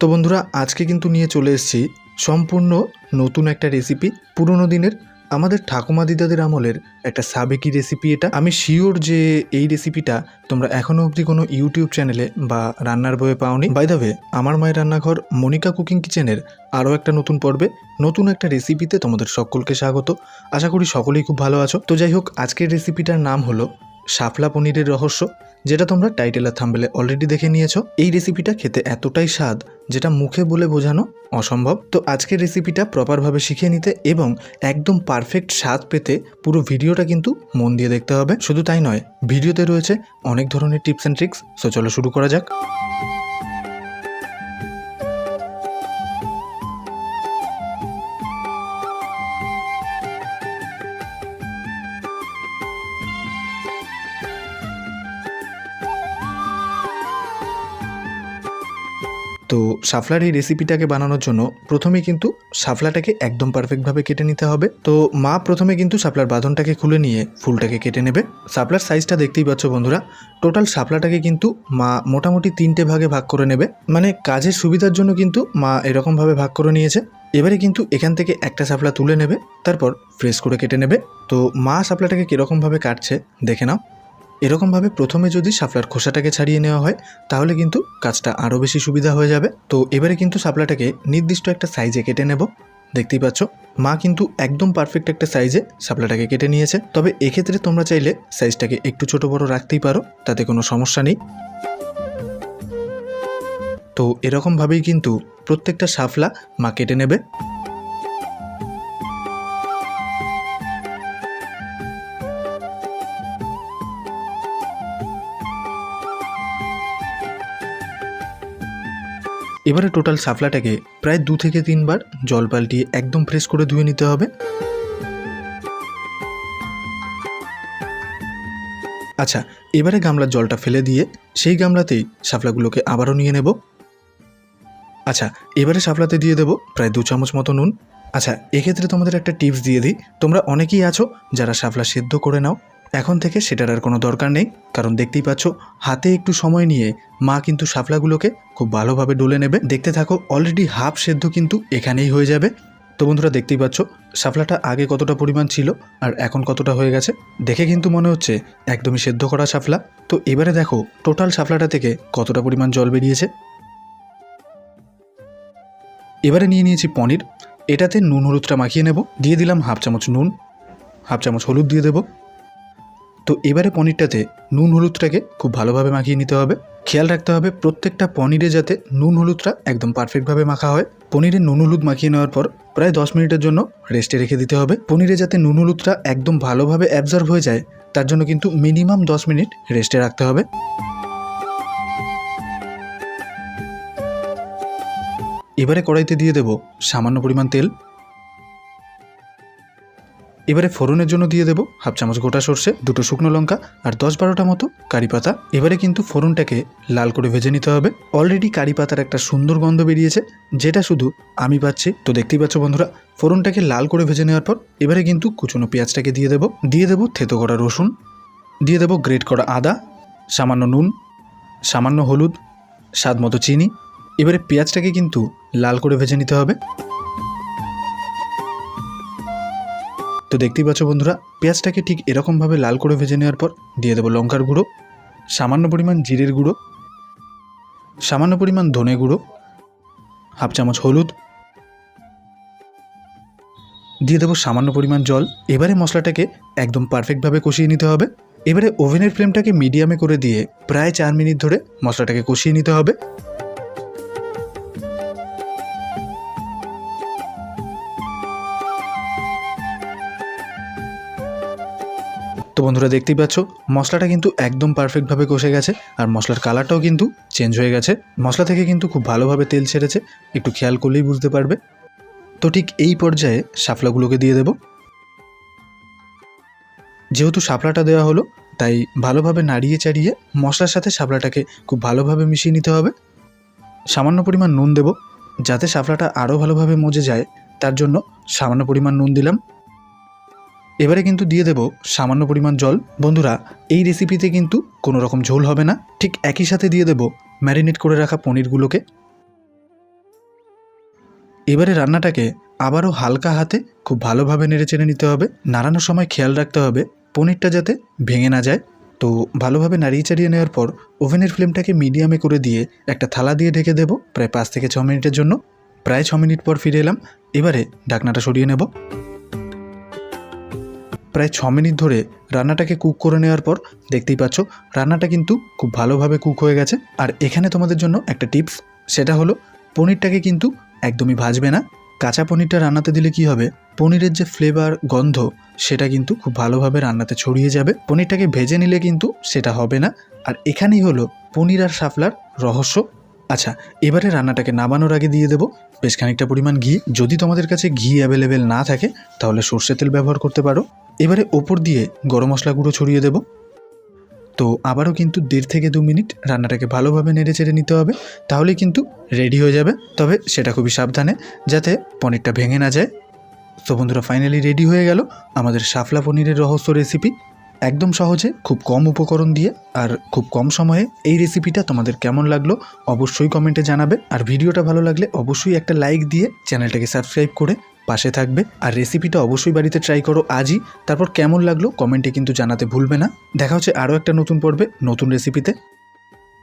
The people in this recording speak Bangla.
তো বন্ধুরা, আজকে কিন্তু নিয়ে চলে এসেছি সম্পূর্ণ নতুন একটা রেসিপি পুরনো দিনের আমাদের ঠাকুমা দিদাদের আমলের একটা সাবেকি রেসিপি এটা। আমি শিওর যে এই রেসিপিটা তোমরা এখনও অবধি কোনো ইউটিউব চ্যানেলে বা রান্নার বইয়ে পাওনি। বাই আমার মায়ের রান্নাঘর মনিকা কুকিং কিচেনের আরও একটা নতুন পর্বে, নতুন একটা রেসিপিতে তোমাদের সকলকে স্বাগত। আশা করি সকলেই খুব ভালো আছো। তো যাই হোক, আজকের রেসিপিটার নাম হলো শাপলা পনিরের রহস্য। যেটা তোমরা টাইটেল আর থাম্বেলে অলরেডি দেখে নিয়েছো। এই রেসিপিটা খেতে এতটাই স্বাদ, যেটা মুখে বলে বোঝানো অসম্ভব। তো আজকের রেসিপিটা প্রপারভাবে শিখে নিতে এবং একদম পারফেক্ট স্বাদ পেতে পুরো ভিডিওটা কিন্তু মন দিয়ে দেখতে হবে। শুধু তাই নয় ভিডিওতে রয়েছে অনেক ধরনের টিপস অ্যান্ড ট্রিক্স সো চলো শুরু করা যাক। তো শাফলার এই রেসিপিটাকে বানানোর জন্য প্রথমে কিন্তু শাফলাটাকে একদম পারফেক্টভাবে কেটে নিতে হবে। তো মা প্রথমে কিন্তু শাপলার বাঁধনটাকে খুলে নিয়ে ফুলটাকে কেটে নেবে। শাপলার সাইজটা দেখতেই পাচ্ছ বন্ধুরা টোটাল শাপলাটাকে কিন্তু মা মোটামুটি তিনটে ভাগে ভাগ করে নেবে। মানে কাজের সুবিধার জন্য কিন্তু মা এরকমভাবে ভাগ করে নিয়েছে। এবারে কিন্তু এখান থেকে একটা শাপলা তুলে নেবে, তারপর ফ্রেশ করে কেটে নেবে। তো মা শাপলাটাকে কীরকমভাবে কাটছে, দেখে নাও। এরকমভাবে প্রথমে যদি শাপলার খোসাটাকে ছাড়িয়ে নেওয়া হয়, তাহলে কিন্তু কাজটা আরও বেশি সুবিধা হয়ে যাবে। তো এবারে কিন্তু শাপলাটাকে নির্দিষ্ট একটা সাইজে কেটে নেব। দেখতেই পাচ্ছ, মা কিন্তু একদম পারফেক্ট একটা সাইজে শাপলাটাকে কেটে নিয়েছে। তবে এক্ষেত্রে তোমরা চাইলে সাইজটাকে একটু ছোট বড় রাখতেই পারো, তাতে কোনো সমস্যা নেই। তো এরকমভাবেই কিন্তু প্রত্যেকটা শাপলা মা কেটে নেবে। এবারে টোটাল শাপলাটাকে প্রায় দু থেকে তিনবার জল পাল্টিয়ে একদম ফ্রেশ করে ধুয়ে নিতে হবে। আচ্ছা এবারে গামলার জলটা ফেলে দিয়ে সেই গামলাতেই শাপলাগুলোকে আবারও নিয়ে নেব। আচ্ছা এবারে শাপলাতে দিয়ে দেবো প্রায় দু চামচ মতো নুন। আচ্ছা এক্ষেত্রে তোমাদের একটা টিপস দিয়ে দিই। তোমরা অনেকেই আছো যারা শাপলা সেদ্ধ করে নাও। এখন থেকে সেটার আর কোনো দরকার নেই, কারণ দেখতেই পাচ্ছ, হাতে একটু সময় নিয়ে মা কিন্তু শাপলাগুলোকে খুব ভালোভাবে ডলে নেবে। দেখতে থাকো অলরেডি হাফ সেদ্ধ কিন্তু এখানেই হয়ে যাবে। তো বন্ধুরা, দেখতেই পাচ্ছ শাপলাটা আগে কতটা পরিমাণ ছিল আর এখন কতটা হয়ে গেছে। দেখে কিন্তু মনে হচ্ছে একদমই সেদ্ধ করা শাপলা তো এবারে দেখো টোটাল শাপলাটা থেকে কতটা পরিমাণ জল বেরিয়েছে। এবারে নিয়ে নিয়েছি পনির। এটাতে নুন হলুদটা মাখিয়ে নেব। দিয়ে দিলাম হাফ চামচ নুন, হাফ চামচ হলুদ দিয়ে দেবো। তো এবারে পনিরটাতে নুন হলুদটাকে খুব ভালোভাবে মাখিয়ে নিতে হবে। খেয়াল রাখতে হবে প্রত্যেকটা পনিরে যাতে নুন হলুদটা একদম পারফেক্টভাবে মাখা হয়। পনিরে নুন হলুদ মাখিয়ে নেওয়ার পর প্রায় দশ মিনিটের জন্য রেস্টে রেখে দিতে হবে। পনিরে যাতে নুন হলুদটা একদম ভালোভাবে অ্যাবজর্ভ হয়ে যায়, তার জন্য কিন্তু মিনিমাম দশ মিনিট রেস্টে রাখতে হবে। এবারে কড়াইতে দিয়ে দেব সামান্য পরিমাণ তেল এবারে ফোড়নের জন্য দিয়ে দেবো হাফ চামচ গোটা সর্ষে, দুটো শুকনো লঙ্কা আর দশ বারোটা মতো কারি পাতা। এবারে কিন্তু ফোড়নটাকে লাল করে ভেজে নিতে হবে। অলরেডি কারি পাতার একটা সুন্দর গন্ধ বেরিয়েছে, যেটা শুধু আমি পাচ্ছি। তো দেখতেই পাচ্ছ বন্ধুরা, ফোড়নটাকে লাল করে ভেজে নেওয়ার পর এবারে কিন্তু কুচনো পেঁয়াজটাকে দিয়ে দেবো। দিয়ে দেবো থেতো করা রসুন, দিয়ে দেবো গ্রেট করা আদা, সামান্য নুন, সামান্য হলুদ, স্বাদ মতো চিনি। এবারে পেঁয়াজটাকে কিন্তু লাল করে ভেজে নিতে হবে। তো দেখতেই পাচ্ছ বন্ধুরা, পেঁয়াজটাকে ঠিক এরকমভাবে লাল করে ভেজে নেওয়ার পর দিয়ে দেবো লঙ্কার গুঁড়ো, সামান্য পরিমাণ জিরের গুঁড়ো, সামান্য পরিমাণ ধনে গুঁড়ো, হাফ চামচ হলুদ, দিয়ে দেবো সামান্য পরিমাণ জল। এবারে মশলাটাকে একদম পারফেক্টভাবে কষিয়ে নিতে হবে। এবারে ওভেনের ফ্লেমটাকে মিডিয়ামে করে দিয়ে প্রায় চার মিনিট ধরে মশলাটাকে কষিয়ে নিতে হবে। তো বন্ধুরা দেখতেই পাচ্ছ, মশলাটা কিন্তু একদম পারফেক্টভাবে কষে গেছে আর মশলার কালারটাও কিন্তু চেঞ্জ হয়ে গেছে। মশলা থেকে কিন্তু খুব ভালোভাবে তেল ছেড়েছে, একটু খেয়াল করলেই বুঝতে পারবে। তো ঠিক এই পর্যায়ে শাপলাগুলোকে দিয়ে দেব। যেহেতু শাপলাটা দেওয়া হলো, তাই ভালোভাবে নাড়িয়ে চাড়িয়ে মশলার সাথে শাপলাটাকে খুব ভালোভাবে মিশিয়ে নিতে হবে। সামান্য পরিমাণ নুন দেব, যাতে শাপলাটা আরও ভালোভাবে মজে যায়, তার জন্য সামান্য পরিমাণ নুন দিলাম। এবারে কিন্তু দিয়ে দেব সামান্য পরিমাণ জল। বন্ধুরা, এই রেসিপিতে কিন্তু কোনো রকম ঝোল হবে না। ঠিক একই সাথে দিয়ে দেব ম্যারিনেট করে রাখা পনিরগুলোকে। এবারে রান্নাটাকে আবারও হালকা হাতে খুব ভালোভাবে নেড়ে চেড়ে নিতে হবে। নাড়ানোর সময় খেয়াল রাখতে হবে পনিরটা যাতে ভেঙে না যায়। তো ভালোভাবে নাড়িয়ে চাড়িয়ে নেওয়ার পর ওভেনের ফ্লেমটাকে মিডিয়ামে করে দিয়ে একটা থালা দিয়ে ঢেকে দেবো প্রায় পাঁচ থেকে ছ মিনিটের জন্য। প্রায় ছ মিনিট পর ফিরে এলাম। এবারে ঢাকনাটা সরিয়ে নেব। প্রায় ছ মিনিট ধরে রান্নাটাকে কুক করে নেওয়ার পর দেখতেই পাচ্ছ, রান্নাটা কিন্তু খুব ভালোভাবে কুক হয়ে গেছে। আর এখানে তোমাদের জন্য একটা টিপস, সেটা হলো পনিরটাকে কিন্তু একদমই ভাজবে না। কাঁচা পনিরটা রান্নাতে দিলে কি হবে? পনিরের যে ফ্লেভার গন্ধ, সেটা কিন্তু খুব ভালোভাবে রান্নাতে ছড়িয়ে যাবে। পনিরটাকে ভেজে নিলে কিন্তু সেটা হবে না। আর এখানেই হলো পনির আর শাফলার রহস্য। আচ্ছা এবারে রান্নাটাকে নামানোর আগে দিয়ে দেবো বেশ খানিকটা পরিমাণ ঘি। যদি তোমাদের কাছে ঘি অ্যাভেলেবেল না থাকে, তাহলে সর্ষে তেল ব্যবহার করতে পারো। এবারে ওপর দিয়ে গরম মশলা গুঁড়ো ছড়িয়ে দেবো। তো আবারও কিন্তু দেড় থেকে দু মিনিট রান্নাটাকে ভালোভাবে নেড়ে চেড়ে নিতে হবে, তাহলে কিন্তু রেডি হয়ে যাবে। তবে সেটা খুবই সাবধানে, যাতে পনিরটা ভেঙে না যায়। তো বন্ধুরা, ফাইনালি রেডি হয়ে গেল আমাদের শাফলা পনিরের রহস্য রেসিপি। একদম সহজে, খুব কম উপকরণ দিয়ে, আর খুব কম সময়ে এই রেসিপিটা তোমাদের কেমন লাগল অবশ্যই কমেন্টে জানাবে। আর ভিডিওটা ভালো লাগলে অবশ্যই একটা লাইক দিয়ে চ্যানেলটাকে সাবস্ক্রাইব করে পাশে থাকবে। আর রেসিপিটা অবশ্যই বাড়িতে ট্রাই করো আজই। তারপর কেমন লাগল কমেন্টে কিন্তু জানাতে ভুলবে না। দেখা হচ্ছে আরও একটা নতুন পর্বে, নতুন রেসিপিতে